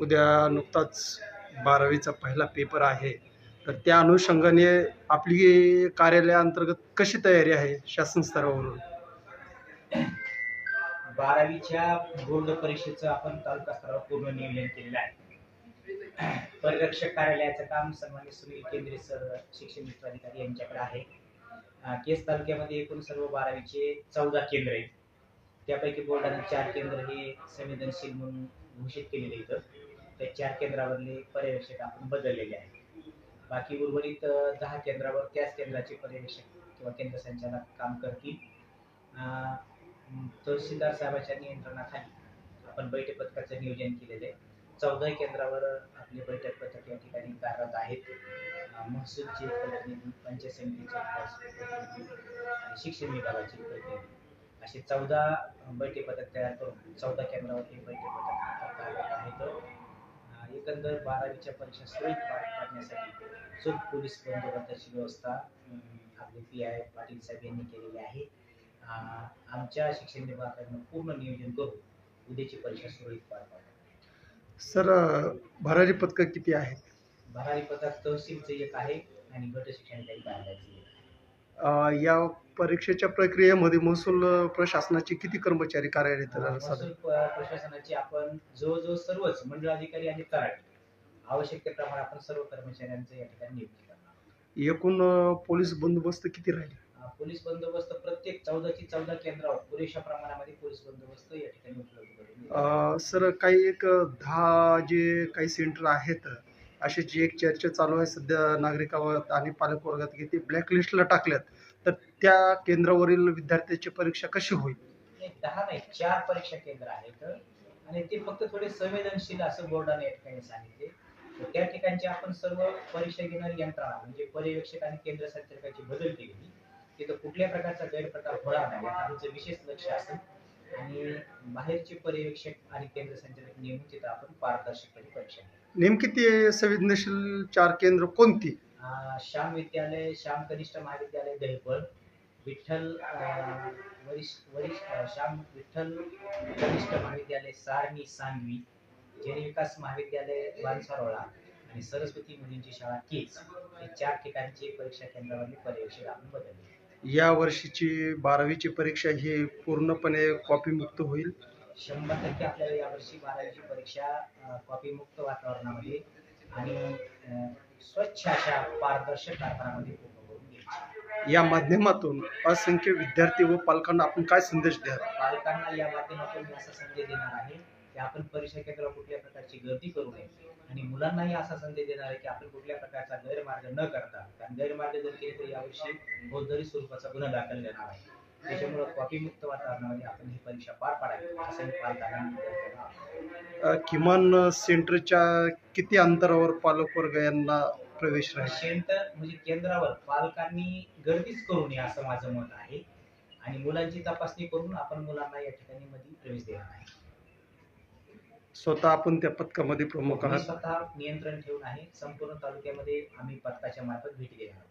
उद्या नुकताच बारावीचा पहिला पेपर आहे. तर त्या अनुषंगाने आपली कार्यालयाअंतर्गत कशी तयारी आहे शासन स्तरावरून? बारावीच्या बोर्ड परीक्षेचं आपण तालुका स्तरावर पूर्ण नियोजन केलेलं आहे. परिरक्षक कार्यालयाचं काम सन्मान्य सुनील केंद्रीय सर शिक्षण विभाग अधिकारी यांच्याकडे आहे. केस तालुक्यामध्ये एकूण सर्व बारावीचे चौदा केंद्र आहेत. त्यापैकी बोर्डाने चार केंद्र हे संवेदनशील म्हणून घोषित केलेले इथं. त्या चार केंद्रावरले पर्यवेक्षक आपण बदललेले आहेत. बाकी उर्वरित दहा केंद्रावर त्याच केंद्राचे पर्यवेक्षक किंवा केंद्र संचालक काम करतील. तहसीलदार साहेबांच्या नियंत्रणाखाली आपण बैठक पथकाचं नियोजन केलेलं आहे. चौदाही केंद्रावर आपले बैठक पथक या ठिकाणी कार्यरत आहेत. महसूलचे प्रतिनिधी पंचायत समितीचे प्रतिनिधी शिक्षण विभागाचे प्रतिनिधी. असे चौदा बैठक पथक तयार करून चौदा केंद्रावर हे बैठक पथक कार्यरत आहेत एकंदर बारावीच्या परीक्षा सुरळीत पार पाडण्यासाठी चोख पोलीस बंदोबस्ताची व्यवस्था आपले पी आय पाटील साहेब यांनी केलेली आहे. आमच्या शिक्षण विभागाकडनं पूर्ण नियोजन करून उद्याची परीक्षा सुरळीत पार पाडणार सर भरारी पथकं किती आहेत? भरारी पथक तहसीलचं एक आहे आणि गट शिक्षण आहे अ, या परीक्षेच्या प्रक्रियेमध्ये महसूल प्रशासनाचे किती कर्मचारी कार्यरत? महसूल प्रशासनाची आपण जवळजवळ सर्वच मंडळ अधिकारी आणि तलाठी आवश्यकतेप्रमाणे आपण सर्व कर्मचाऱ्यांचं या ठिकाणी नियुक्ती करणार एकूण पोलीस बंदोबस्त किती राहील? पोलीस बंदोबस्त प्रत्येक चौदाची चौदा केंद्रावर पुरेशा प्रमाणामध्ये पोलीस बंदोबस्त या ठिकाणी उपलब्ध करून सर काही एक दहा जे काही सेंटर आहेत अशी जी एक चर्चा चालू आहे सध्या नागरिकावर आणि पालक वर्गात की ते ब्लॅकलिस्टला टाकल्यात. तर त्या केंद्रावरील विद्यार्थ्याची परीक्षा कशी होईल? नाही, दहा नाही चार परीक्षा केंद्र आहेत. आणि ते फक्त थोडे संवेदनशील असं बोर्डाने या ठिकाणी सांगितले. त्या ठिकाणची आपण सर्व परीक्षा घेणारी यंत्रणा म्हणजे पर्यवेक्षक आणि केंद्र संचालकाची बदल केलेली तिथं कुठल्या प्रकारचा गैरप्रकार होणार नाही आमचं विशेष लक्ष असेल. आणि बाहेरचे पर्यवेक्षक आणि केंद्र संचालक नेमून तिथं आपण पारदर्शकपणे परीक्षा घेऊ. नेमकी ते संवेदनशील चार केंद्र कोणती? अं, श्याम विद्यालय श्याम कनिष्ठ महाविद्यालय दहिपळ विठ्ठल अं, वरिष्ठ वरिष्ठ अं, श्याम विठ्ठल कनिष्ठ महाविद्यालय सारणी सांगवी जैन विकास महाविद्यालय बांसारोळा आणि सरस्वती मुलींची शाळा केज. हे चार ठिकाणचे परीक्षा केंद्रावरले पर्यवेक्षक आपण बदलले. या वर्षीची बारावीची परीक्षा ही पूर्णपणे कॉपीमुक्त होईल. शंभर टक्के आपल्याला यावर्षी बारावीची परीक्षा कॉपी मुक्त वातावरणामध्ये आणि स्वच्छ अशा पारदर्शक घ्यायची. या माध्यमातून असंख्य विद्यार्थी व पालकांना आपण काय संदेश द्याल? पालकांना या माध्यमातून मी असा संदेश देणार आहे की आपण परीक्षा केंद्रावर कुठल्या प्रकारची गर्दी करू नये आणि मुलांनाही असा संदेश देणार आहे की आपण कुठल्या प्रकारचा गैरमार्ग न करता कारण गैरमार्ग जर केले तर यावर्षी फौजदारी स्वरूपाचा गुन्हा दाखल करणार आहे. त्याच्यामुळे कॉपीमुक्त वातावरणामध्ये आपण ही परीक्षा पार पाडावी असं मी पालकांना किमान सेंटरच्या किती अंतरावर पालक वर्ग यांना प्रवेश राहील? सेंटर म्हणजे केंद्रावर पालकांनी गर्दीच करू नये असं माझं मत आहे. आणि मुलांची तपासणी करून आपण मुलांना या ठिकाणी मध्ये प्रवेश देणार आहे. स्वतः आपण त्या पथकामध्ये प्रमुख आहात? स्वतः नियंत्रण ठेवून आहे. संपूर्ण तालुक्यामध्ये आम्ही पथकाच्या मार्फत भेटी देणार आहोत.